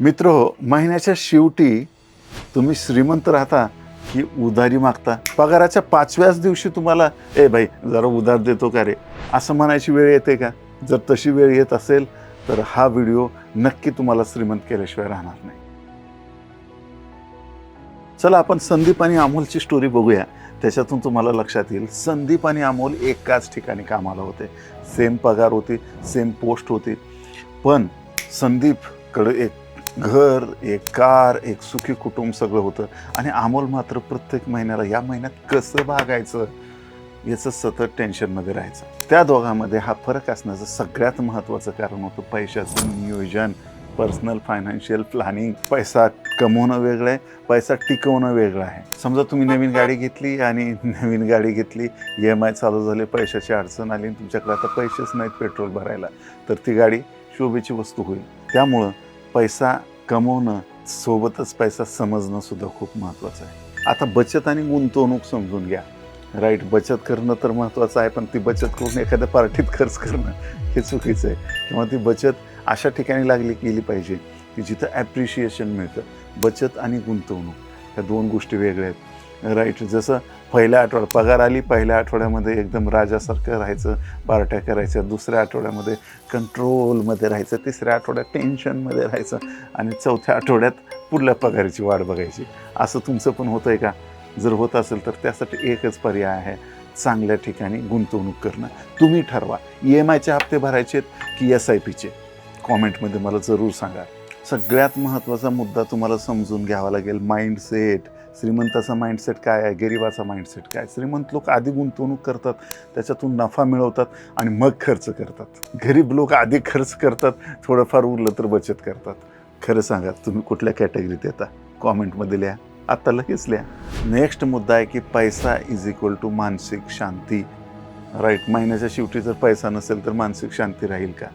मित्र हो महिन्याच्या शेवटी तुम्ही श्रीमंत राहता की उधारी मागता? पगाराच्या पाचव्याच दिवशी तुम्हाला ए भाई जरा उधार देतो का रे? असं म्हणायची वेळ येते का? जर तशी वेळ येत असेल तर हा व्हिडिओ नक्की तुम्हाला श्रीमंत केल्याशिवाय राहणार नाही. चला आपण संदीप आणि अमोलची स्टोरी बघूया. त्याच्यातून तुम्हाला लक्षात येईल संदीप आणि अमोल एकाच ठिकाणी कामाला होते. सेम पगार होती सेम पोस्ट होती. पण संदीपकडे एक घर एक कार एक सुखी कुटुंब सगळं होतं. आणि अमोल मात्र प्रत्येक महिन्याला या महिन्यात कसं भागायचं याचं सतत टेन्शनमध्ये राहायचं. त्या दोघांमध्ये हा फरक असण्याचं सगळ्यात महत्त्वाचं कारण होतं पैशाचं नियोजन. पर्सनल फायनान्शियल प्लॅनिंग पैसा कमवणं वेगळं आहे पैसा टिकवणं वेगळं आहे. समजा तुम्ही नवीन गाडी घेतली आणि नवीन गाडी घेतली ई एम आय चालू झाले पैशाची अडचण आली आणि तुमच्याकडे आता पैसेच नाहीत पेट्रोल भरायला तर ती गाडी शोभेची वस्तू होईल. त्यामुळं पैसा कमवणं सोबतच पैसा समजणं सुद्धा खूप महत्त्वाचं आहे. आता बचत आणि गुंतवणूक समजून घ्या. राईट बचत करणं तर महत्त्वाचं आहे पण ती बचत करून एखाद्या पार्टीत खर्च करणं हे चुकीचं आहे. किंवा ती बचत अशा ठिकाणी लागली केली पाहिजे की जिथं ॲप्रिशिएशन मिळतं. बचत आणि गुंतवणूक ह्या दोन गोष्टी वेगळ्या आहेत. राईट जसं पहिल्या आठवड्यात पगार आली पहिल्या आठवड्यामध्ये एकदम राजासारखं राहायचं पार्ट्या करायच्या दुसऱ्या आठवड्यामध्ये कंट्रोलमध्ये राहायचं तिसऱ्या आठवड्यात टेन्शनमध्ये राहायचं आणि चौथ्या आठवड्यात पुढल्या पगाराची वाट बघायची. असं तुमचं पण होतं आहे का? जर होत असेल तर त्यासाठी एकच पर्याय आहे चांगल्या ठिकाणी गुंतवणूक करणं. तुम्ही ठरवा. ई एम आयचे हप्ते भरायचे आहेत की एस आय पीचे कॉमेंटमध्ये मला जरूर सांगा. सगळ्यात महत्त्वाचा मुद्दा तुम्हाला समजून घ्यावा लागेल. माइंडसेट श्रीमंताचा माइंडसेट काय आहे? गरिबाचा माइंडसेट काय श्रीमंत लोक आधी गुंतवणूक करतात त्याच्यातून नफा मिळवतात आणि मग खर्च करतात. गरीब लोक आधी खर्च करतात थोडंफार उरलं तर बचत करतात. खरं सांगा तुम्ही कुठल्या कॅटेगरीत येता? कॉमेंटमध्ये लिहा. आत्ता लगेच लिहा. नेक्स्ट मुद्दा आहे की पैसा इज इक्वल टू मानसिक शांती. राईट महिन्याच्या शेवटी जर पैसा नसेल तर मानसिक शांती राहील का?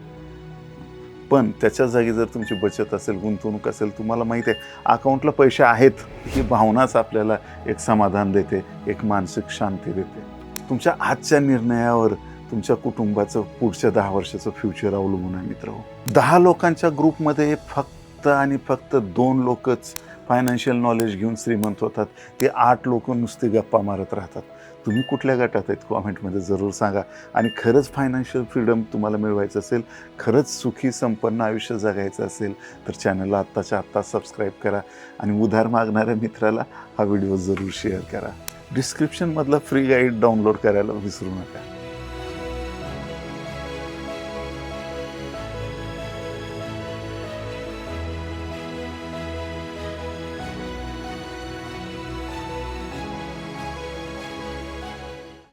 पण त्याच्या जागी जर तुमची बचत असेल गुंतवणूक असेल तुम्हाला माहिती आहे अकाउंटला पैसे आहेत ही भावनाच आपल्याला एक समाधान देते एक मानसिक शांती देते. तुमच्या आजच्या निर्णयावर तुमच्या कुटुंबाचं पुढच्या दहा वर्षाचं फ्युचर अवलंबून आहे मित्र हो. दहा लोकांच्या ग्रुपमध्ये फक्त आणि फक्त दोन लोकच फायनान्शियल नॉलेज घेऊन श्रीमंत होतात. ते आठ लोक नुसती गप्पा मारत राहतात. तुम्ही कुठल्या गटात आहेत कॉमेंटमध्ये जरूर सांगा. आणि खरंच फायनान्शियल फ्रीडम तुम्हाला मिळवायचं असेल खरंच सुखी संपन्न आयुष्य जगायचं असेल तर चॅनलला आत्ताच्या आत्ता सबस्क्राईब करा. आणि उधार मागणाऱ्या मित्राला हा व्हिडिओ जरूर शेअर करा. डिस्क्रिप्शनमधला फ्री गाईड डाउनलोड करायला विसरू नका.